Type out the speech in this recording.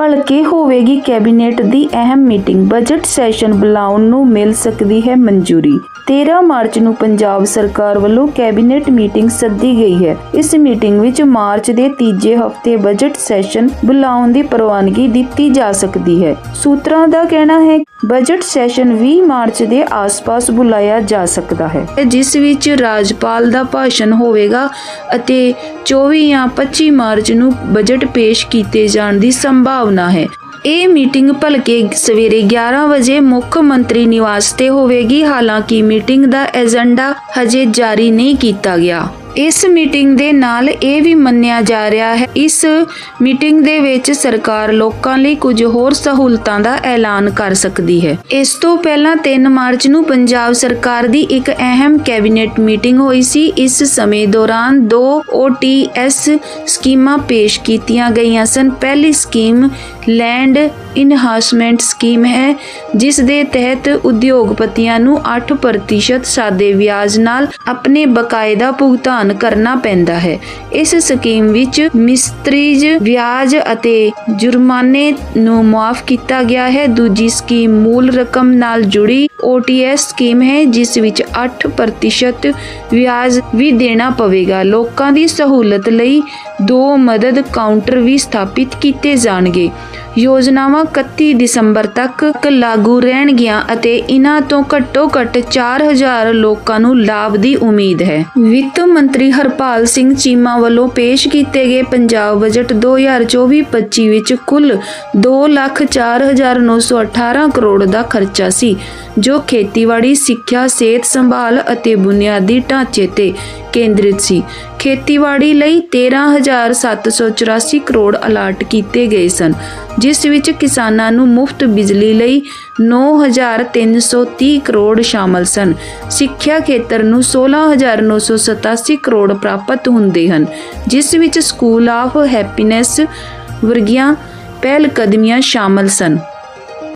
ਭਲਕੇ ਹੋਵੇਗੀ ਕੈਬਨਿਟ ਦੀ ਅਹਿਮ ਮੀਟਿੰਗ। ਬਜਟ ਸੈਸ਼ਨ ਬੁਲਾਉਣ ਨੂੰ ਮਿਲ ਸਕਦੀ ਹੈ ਮਨਜ਼ੂਰੀ। 13 ਮਾਰਚ ਨੂੰ ਪੰਜਾਬ ਸਰਕਾਰ ਵੱਲੋਂ ਕੈਬਨਿਟ ਮੀਟਿੰਗ ਸੱਦੀ ਗਈ ਹੈ। ਇਸ ਮੀਟਿੰਗ ਵਿੱਚ ਮਾਰਚ ਦੇ ਤੀਜੇ ਹਫ਼ਤੇ ਬਜਟ ਸੈਸ਼ਨ ਬੁਲਾਉਣ ਦੀ ਪ੍ਰਵਾਨਗੀ ਦਿੱਤੀ ਜਾ ਸਕਦੀ ਹੈ। ਸੂਤਰਾਂ ਦਾ ਕਹਿਣਾ ਹੈ, ਬਜਟ ਸੈਸ਼ਨ 20 ਮਾਰਚ ਦੇ ਆਸ-ਪਾਸ ਬੁਲਾਇਆ ਜਾ ਸਕਦਾ ਹੈ। ਜਿਸ ਵਿੱਚ ਰਾਜਪਾਲ ਦਾ ਭਾਸ਼ਣ ਹੋਵੇਗਾ ਅਤੇ 24 ਜਾਂ 25 ਮਾਰਚ ਨੂੰ ਬਜਟ ਪੇਸ਼ ਕੀਤੇ ਜਾਣ ਦੀ ਸੰਭਾਵਨਾ ਹੈ। ਇਹ ਮੀਟਿੰਗ ਭਲਕੇ ਸਵੇਰੇ 11 ਵਜੇ ਮੁੱਖ ਮੰਤਰੀ ਨਿਵਾਸ ਤੇ ਹੋਵੇਗੀ। ਹਾਲਾਂਕਿ ਮੀਟਿੰਗ ਦਾ ਏਜੰਡਾ ਹਜੇ ਜਾਰੀ ਨਹੀਂ ਕੀਤਾ ਗਿਆ। ਇਸ ਮੀਟਿੰਗ ਦੇ ਨਾਲ ਇਹ ਵੀ ਮੰਨਿਆ ਜਾ ਰਿਹਾ ਹੈ, ਇਸ ਮੀਟਿੰਗ ਦੇ ਵਿੱਚ ਸਰਕਾਰ ਲੋਕਾਂ ਲਈ ਕੁਝ ਹੋਰ ਸਹੂਲਤਾਂ ਦਾ ਐਲਾਨ ਕਰ ਸਕਦੀ ਹੈ। ਇਸ ਤੋਂ ਪਹਿਲਾਂ 3 ਮਾਰਚ ਨੂੰ ਪੰਜਾਬ ਸਰਕਾਰ ਦੀ ਇੱਕ ਅਹਿਮ ਕੈਬਨਿਟ ਮੀਟਿੰਗ ਹੋਈ ਸੀ। ਇਸ ਸਮੇਂ ਦੌਰਾਨ ਦੋ OTS ਸਕੀਮਾਂ ਪੇਸ਼ ਕੀਤੀਆਂ ਗਈਆਂ ਸਨ। ਪਹਿਲੀ ਸਕੀਮ ਲੈਂਡ ਇਨਹਾਸਮੈਂਟ ਸਕੀਮ ਹੈ, ਜਿਸ ਦੇ ਤਹਿਤ ਉਦਯੋਗਪਤੀਆਂ ਨੂੰ 8% ਸਾਦੇ ਵਿਆਜ ਨਾਲ ਆਪਣੇ ਬਕਾਇਦਾ ਭੁਗਤਾਨ ਕਰਨਾ ਪੈਂਦਾ ਹੈ। ਇਸ ਸਕੀਮ ਵਿੱਚ ਮਿਸਤਰੀਜ ਵਿਆਜ ਅਤੇ ਜੁਰਮਾਨੇ ਨੂੰ ਮਾਫ ਕੀਤਾ ਗਿਆ ਹੈ। ਦੂਜੀ ਸਕੀਮ ਮੂਲ ਰਕਮ ਨਾਲ ਜੁੜੀ OTS ਸਕੀਮ ਹੈ, ਜਿਸ ਵਿੱਚ 8% ਵਿਆਜ ਵੀ ਦੇਣਾ ਪਵੇਗਾ। ਲੋਕਾਂ ਦੀ ਸਹੂਲਤ ਲਈ ਦੋ ਮਦਦ ਕਾਊਂਟਰ ਵੀ ਸਥਾਪਿਤ ਕੀਤੇ ਜਾਣਗੇ। ਯੋਜਨਾਵਾਂ 31 ਦਸੰਬਰ ਤੱਕ ਲਾਗੂ ਰਹਿਣਗੀਆਂ ਅਤੇ ਇਹਨਾਂ ਤੋਂ ਘੱਟੋ-ਘੱਟ 4000 ਲੋਕਾਂ ਨੂੰ ਲਾਭ ਦੀ ਉਮੀਦ ਹੈ। ਵਿੱਤ ਮੰਤਰੀ ਹਰਪਾਲ ਸਿੰਘ ਚੀਮਾ ਵੱਲੋਂ ਪੇਸ਼ ਕੀਤੇ ਗਏ ਪੰਜਾਬ ਬਜਟ 2024-25 ਵਿੱਚ ਕੁੱਲ 204918 ਕਰੋੜ ਦਾ ਖਰਚਾ ਸੀ, ਜੋ ਖੇਤੀਬਾੜੀ, ਸਿੱਖਿਆ, ਸਿਹਤ ਸੰਭਾਲ ਅਤੇ ਬੁਨਿਆਦੀ ਢਾਂਚੇ ਤੇ ਕੇਂਦਰਿਤ ਸੀ। ਖੇਤੀਬਾੜੀ ਲਈ 13784 ਕਰੋੜ ਅਲਾਟ ਕੀਤੇ ਗਏ ਸਨ। ਜਿਸ ਵਿੱਚ ਕਿਸਾਨਾਂ ਨੂੰ ਮੁਫਤ ਬਿਜਲੀ ਲਈ 9330 ਕਰੋੜ ਸ਼ਾਮਲ ਸਨ। ਸਿੱਖਿਆ ਖੇਤਰ ਨੂੰ 16987 ਕਰੋੜ ਪ੍ਰਾਪਤ ਹੁੰਦੇ ਹਨ, ਜਿਸ ਵਿੱਚ ਸਕੂਲ ਆਫ ਹੈਪੀਨੈਸ ਵਰਗੀਆਂ ਪਹਿਲ ਕਦਮੀਆਂ ਸ਼ਾਮਲ ਸਨ।